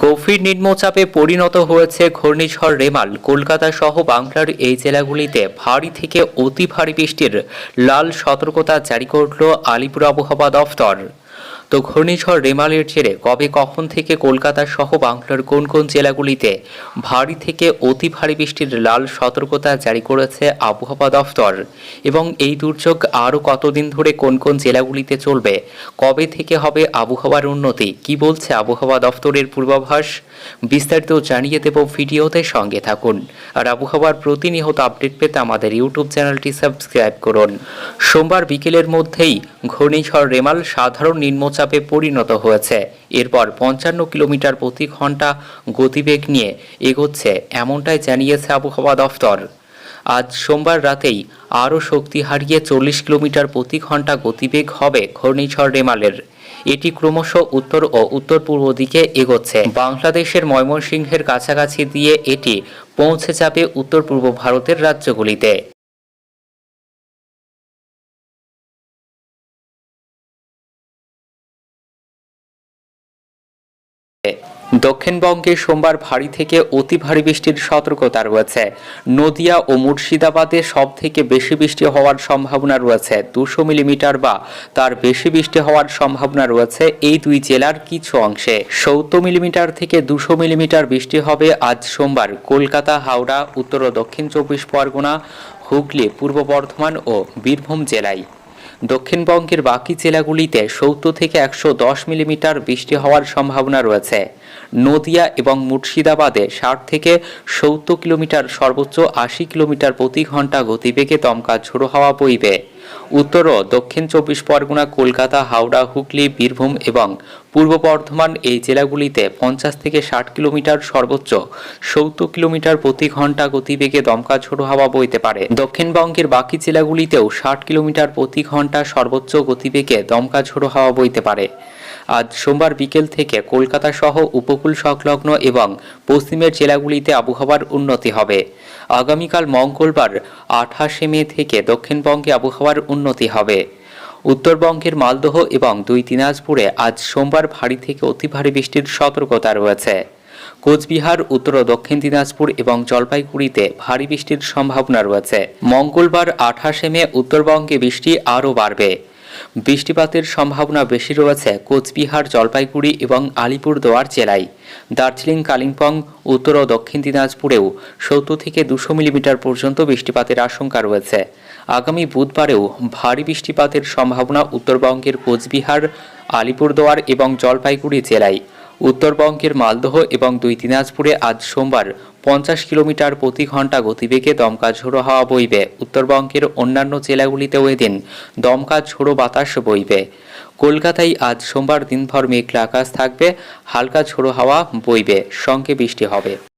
গভীর নিম্নচাপে পরিণত হয়েছে ঘূর্ণিঝড় রেমাল। কলকাতা সহ বাংলার এই জেলাগুলিতে ভারী থেকে অতি ভারী বৃষ্টির লাল সতর্কতা জারি করল আলিপুর আবহাওয়া দফতর তো ঘূর্ণিঝড় রেমালের জেরে কবে কখন থেকে কলকাতা সহ বাংলার কোন কোন জেলাগুলিতে ভারী থেকে অতি ভারী বৃষ্টির লাল সতর্কতা জারি করেছে আবহাওয়া দফতর? এবং এই দুর্যোগ আরও কতদিন ধরে কোন কোন জেলাগুলিতে চলবে? কবে থেকে হবে আবহাওয়ার উন্নতি? কি বলছে আবহাওয়া দফতরের পূর্বাভাস? বিস্তারিত জানিয়ে দেব ভিডিওতে সঙ্গে থাকুন। আর আবহাওয়ার প্রতিনিয়ত আপডেট পেতে আমাদের ইউটিউব চ্যানেলটি সাবস্ক্রাইব করুন। সোমবার বিকেলের মধ্যেই ঘূর্ণিঝড় রেমাল সাধারণ নিম্নচাপে পরিণত হয়েছে। এরপর পঞ্চান্ন কিলোমিটার প্রতি ঘণ্টা গতিবেগ নিয়ে এগোচ্ছে এমনটাই জানিয়েছে আবহাওয়া দফতর। আজ সোমবার রাতেই আরও শক্তি হারিয়ে চল্লিশ কিলোমিটার প্রতি ঘণ্টা গতিবেগ হবে ঘূর্ণিঝড় রেমালের। এটি ক্রমশ উত্তর ও উত্তর পূর্ব দিকে এগোচ্ছে। বাংলাদেশের ময়মনসিংহের কাছাকাছি দিয়ে এটি পৌঁছে যাবে উত্তর পূর্ব ভারতের রাজ্যগুলিতে। দক্ষিণবঙ্গে সোমবার ভারী থেকে অতি ভারী বৃষ্টির সতর্কতা রয়েছে। নদিয়া ও মুর্শিদাবাদে সব থেকে বেশি বৃষ্টি হওয়ার সম্ভাবনা রয়েছে। দুশো মিলিমিটার বা তার বেশি বৃষ্টি হওয়ার সম্ভাবনা রয়েছে এই দুই জেলার কিছু অংশে। সত্তর মিলিমিটার থেকে দুশো মিলিমিটার বৃষ্টি হবে আজ সোমবার। কলকাতা, হাওড়া, উত্তর ও দক্ষিণ চব্বিশ পরগনা, হুগলি, পূর্ব বর্ধমান ও বীরভূম জেলায়। দক্ষিণবঙ্গের বাকি জেলাগুলিতে সত্তর থেকে একশো দশ মিলিমিটার বৃষ্টি হওয়ার সম্ভাবনা রয়েছে। নদিয়া এবং মুর্শিদাবাদে ষাট থেকে সত্তর কিলোমিটার সর্বোচ্চ আশি কিলোমিটার প্রতি ঘণ্টা গতিবেগে দমকা ঝোড়ো হাওয়া বইবে। উত্তর ও দক্ষিণ চব্বিশ পরগনা, কলকাতা, হাওড়া, হুগলি, বীরভূম এবং পূর্ব বর্ধমান এই জেলাগুলিতে পঞ্চাশ থেকে ষাট কিলোমিটার সর্বোচ্চ সত্তর কিলোমিটার প্রতি ঘণ্টা গতিবেগে দমকা ঝোড়ো হাওয়া বইতে পারে। দক্ষিণবঙ্গের বাকি জেলাগুলিতেও ষাট কিলোমিটার প্রতি ঘণ্টা সর্বোচ্চ গতিবেগে দমকা ঝোড়ো হাওয়া বইতে পারে। আজ সোমবার বিকেল থেকে কলকাতা সহ উপকূল সংলগ্ন এবং পশ্চিমের জেলাগুলিতে আবহাওয়ার উন্নতি হবে। আগামীকাল মঙ্গলবার, আঠাশে মে থেকে দক্ষিণবঙ্গে আবহাওয়ার উন্নতি হবে। উত্তরবঙ্গের মালদহ এবং দুই দিনাজপুরে আজ সোমবার ভারী থেকে অতি ভারী বৃষ্টির সতর্কতা রয়েছে। কোচবিহার, উত্তর ও দক্ষিণ দিনাজপুর এবং জলপাইগুড়িতে ভারী বৃষ্টির সম্ভাবনা রয়েছে। মঙ্গলবার, আঠাশে মে উত্তরবঙ্গে বৃষ্টি আরও বাড়বে। বৃষ্টিপাতের সম্ভাবনা বেশি রয়েছে কোচবিহার, জলপাইগুড়ি এবং আলিপুরদুয়ার জেলায়। দার্জিলিং, কালিম্পং, উত্তর ও দক্ষিণ দিনাজপুরেও সত্তর থেকে দুশো মিলিমিটার পর্যন্ত বৃষ্টিপাতের আশঙ্কা রয়েছে। আগামী বুধবারেও ভারী বৃষ্টিপাতের সম্ভাবনা উত্তরবঙ্গের কোচবিহার, আলিপুরদুয়ার এবং জলপাইগুড়ি জেলায়। উত্তরবঙ্গের মালদহ এবং দুই দিনাজপুরে আজ সোমবার পঞ্চাশ কিলোমিটার প্রতি ঘণ্টা গতিবেগে দমকা ঝোড়ো হাওয়া বইবে। উত্তরবঙ্গের অন্যান্য জেলাগুলিতেও এদিন দমকা ঝোড়ো বাতাস বইবে। কলকাতায় আজ সোমবার দিনভর মেঘলা আকাশ থাকবে, হালকা ঝোড়ো হাওয়া বইবে। সঙ্গে বৃষ্টি হবে।